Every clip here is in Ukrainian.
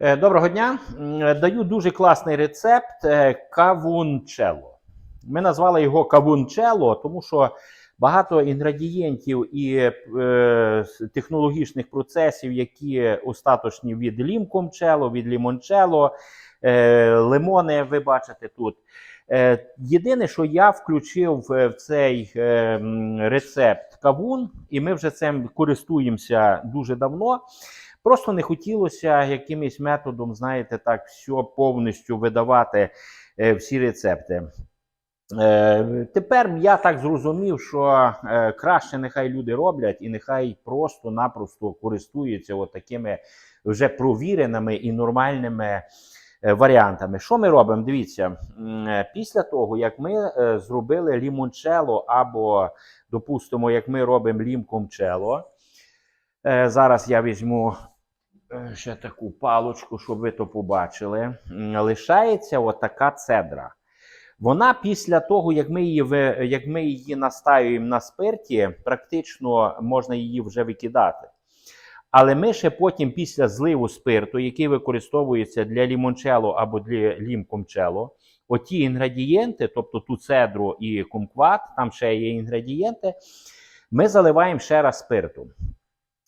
Е, Доброго дня. Е, Даю дуже класний рецепт е, кавунчело. Ми назвали його кавунчело, тому що багато інгредієнтів і е, технологічних процесів, які остаточні від лімкомчело, від лімончело, е, лимони, ви бачите тут. Е, Єдине, що я включив в цей е, рецепт кавун, і ми вже цим користуємося дуже давно. Просто не хотілося якимось методом, знаєте, так, все повністю видавати е, всі рецепти. Е, тепер я так зрозумів, що е, краще нехай люди роблять і нехай просто-напросто користуються такими вже провіреними і нормальними варіантами. Що ми робимо? Дивіться, після того, як ми зробили лімончело, або, допустимо, як ми робимо лімкомчело, зараз я візьму ще таку палочку, щоб ви то побачили. Лишається отака цедра. Вона після того, як ми її, як ми її настаюємо на спирті, практично можна її вже викидати. Але ми ще потім, після зливу спирту, який використовується для лімончело або для лімкомчело, оті інгредієнти, тобто ту цедру і кумкват, там ще є інгредієнти, ми заливаємо ще раз спиртом.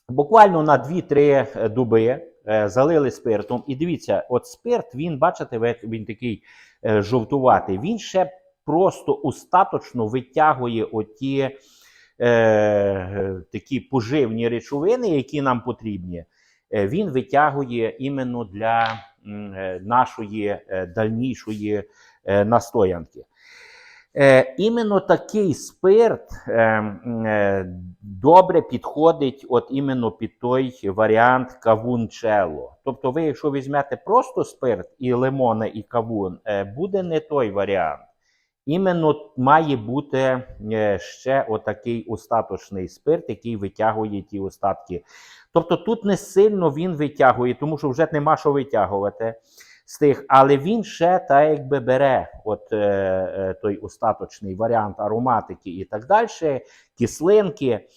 Буквально на 2-3 доби е, залили спиртом. І дивіться, от спирт, він, бачите, він такий е, жовтуватий. Він ще просто остаточно витягує оті е, такі поживні речовини, які нам потрібні. Е, він витягує іменно для е, нашої е, дальнішої е, настоянки. Е, іменно такий спирт е, е, добре підходить от іменно під той варіант кавунчело. Тобто, ви, якщо візьмете просто спирт і лимони, і кавун, буде не той варіант. Іменно має бути ще отакий остаточний спирт, який витягує ті остатки. Тобто тут не сильно він витягує, тому що вже нема що витягувати з тих, але він ще так якби бере от, е, е, той остаточний варіант ароматики і так далі, кислинки.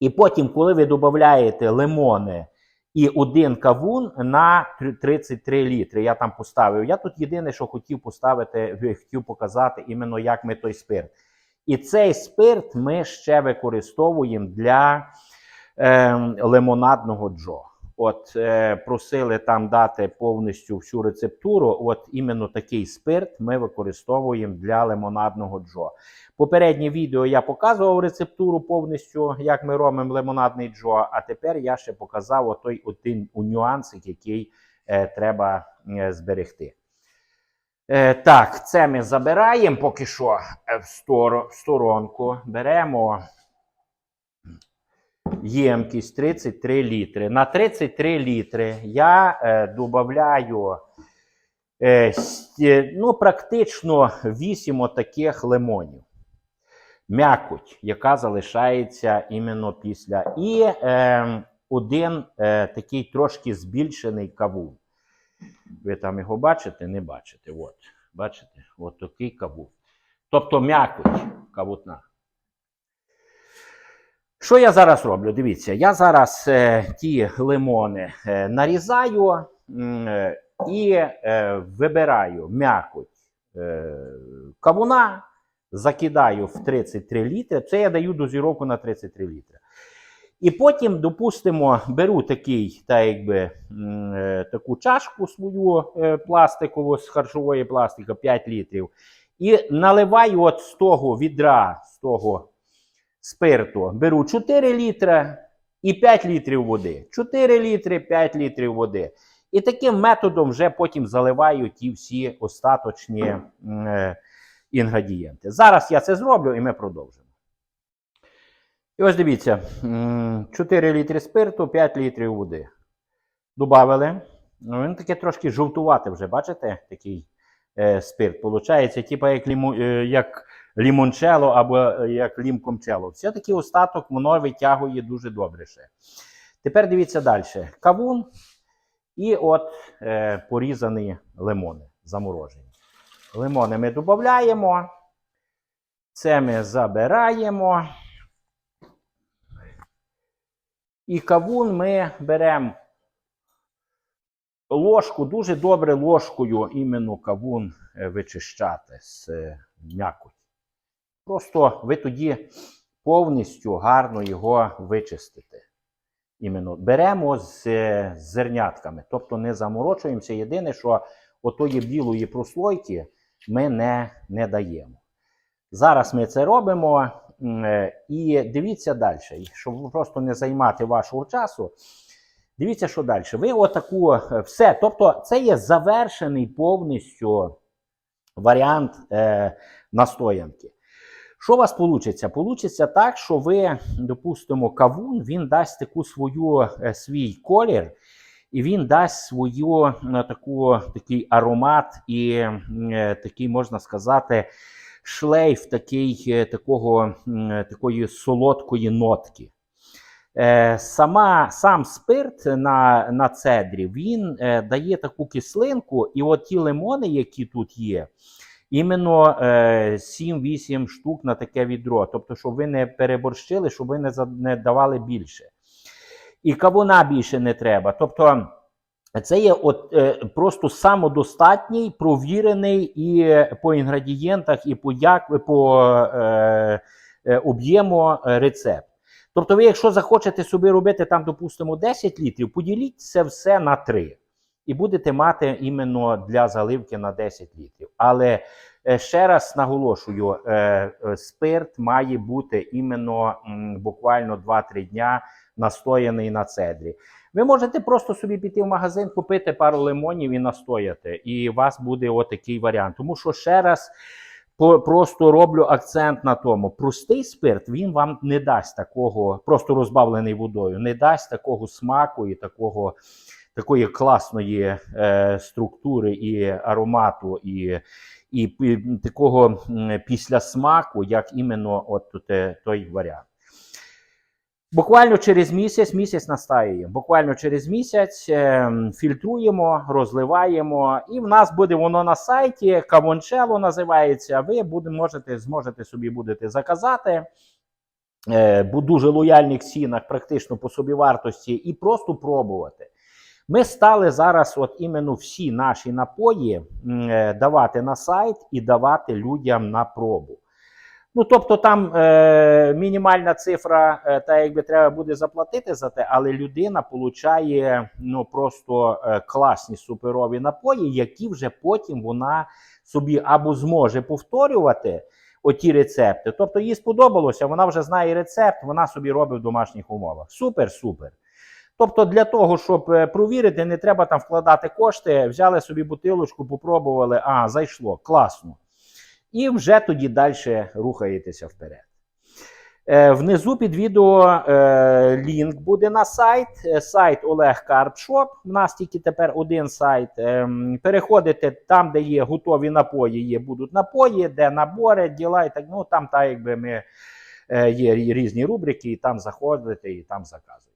І потім, коли ви додаєте лимони і один кавун на 33 літри, я там поставив. Я тут єдине, що хотів поставити, е, хотів показати, іменно як ми той спирт. І цей спирт ми ще використовуємо для е, лимонадного джо. От е, просили там дати повністю всю рецептуру. От іменно такий спирт ми використовуємо для лимонадного джо. Попереднє відео я показував рецептуру повністю, як ми робимо лимонадний джо. А тепер я ще показав отой один у нюансик, який е, треба е, зберегти. Е, так, це ми забираємо поки що е, в, сторо, в сторонку. Беремо ємкість 33 літри. На 33 літри я е, додаю е, ну, практично 8 отаких лимонів. М'якоть, яка залишається іменно після. І е, один е, такий трошки збільшений кавун. Ви там його бачите? Не бачите. От, бачите? От такий кавун. Тобто м'якоть кавутна. Що я зараз роблю? Дивіться, я зараз е, ті лимони е, нарізаю е, і е, вибираю м'якоть е, кавуна, закидаю в 33 літри. Це я даю дозіровку на 33 літри. І потім, допустимо, беру такий, та якби, е, таку чашку свою е, пластикову з харчової пластики 5 літрів. І наливаю от з того відра, з того спирту беру 4 літри і 5 літрів води. 4 літри, 5 літрів води. І таким методом вже потім заливаю ті всі остаточні е, інгредієнти. Зараз я це зроблю і ми продовжимо. І ось дивіться: 4 літри спирту, 5 літрів води. Добавили. Ну, Він таке трошки жовтувати вже, бачите, такий е, спирт. Получається, типу як, ліму, е, як лімончело або е, як лімкомчело. Все-таки остаток воно витягує дуже добре ще. Тепер дивіться далі. Кавун і от е, порізані лимони заморожені. Лимони ми додаємо. Це ми забираємо. І кавун ми беремо ложку, дуже добре ложкою іменно кавун е, вичищати з е, м'якоті. Просто ви тоді повністю гарно його вичистите. Іменно беремо з, зернятками, тобто не заморочуємося. Єдине, що отої білої прослойки ми не, не даємо. Зараз ми це робимо. е, І дивіться далі, щоб просто не займати вашого часу. Дивіться, що далі. Ви отаку е, все. Тобто, це є завершений повністю варіант е, настоянки. Що у вас вийде? Получиться так, що ви, допустимо, кавун, він дасть таку свою е, свій колір, і він дасть свою е, таку, такий аромат і е, такий, можна сказати, шлейф такий, такого, такої солодкої нотки. Сама, сам спирт на, на цедрі він дає таку кислинку, і от ті лимони, які тут є, іменно е, 7-8 штук на таке відро. Тобто, щоб ви не переборщили, щоб ви не, давали більше. І кавуна більше не треба. Тобто, це є от, е, просто самодостатній, провірений і по інгредієнтах, і по, як, по е, е, об'єму е, рецепт. Тобто, ви, якщо захочете собі робити там, допустимо, 10 літрів, поділіть це все на 3. І будете мати іменно для заливки на 10 літрів. Але е, ще раз наголошую: е, е, спирт має бути іменно буквально 2-3 дня настояний на цедрі. Ви можете просто собі піти в магазин, купити пару лимонів і настояти, і у вас буде отакий варіант. Тому що ще раз просто роблю акцент на тому: простий спирт він вам не дасть такого, просто розбавлений водою, не дасть такого смаку і такого. Такої класної е, структури і аромату, і, і, такого післясмаку, як іменно от той варіант. Буквально через місяць, місяць настаює. Буквально через місяць е, фільтруємо, розливаємо, і в нас буде воно на сайті. Кавончело називається. Ви буде, можете, зможете собі будете заказати. Е, дуже лояльних цінах, практично по собівартості, і просто пробувати. Ми стали зараз, от іменно всі наші напої е, давати на сайт і давати людям на пробу. Ну, тобто там е, мінімальна цифра, е, та якби треба буде заплатити за те, але людина получає ну, просто е, класні суперові напої, які вже потім вона собі або зможе повторювати оті рецепти. Тобто їй сподобалося, вона вже знає рецепт, вона собі робить в домашніх умовах. Супер, супер. Тобто, для того, щоб е, провірити, не треба там вкладати кошти, взяли собі бутилочку, попробували, а, зайшло, класно. І вже тоді далі рухаєтеся вперед. Е, внизу під відео е, лінк буде на сайт. Сайт Олег Карпшоп. У нас тільки тепер один сайт. Ем, переходите там, де є готові напої, є будуть напої, де набори, діла і так. Ну там так, якби ми є різні рубрики, і там заходите, і там заказуєте.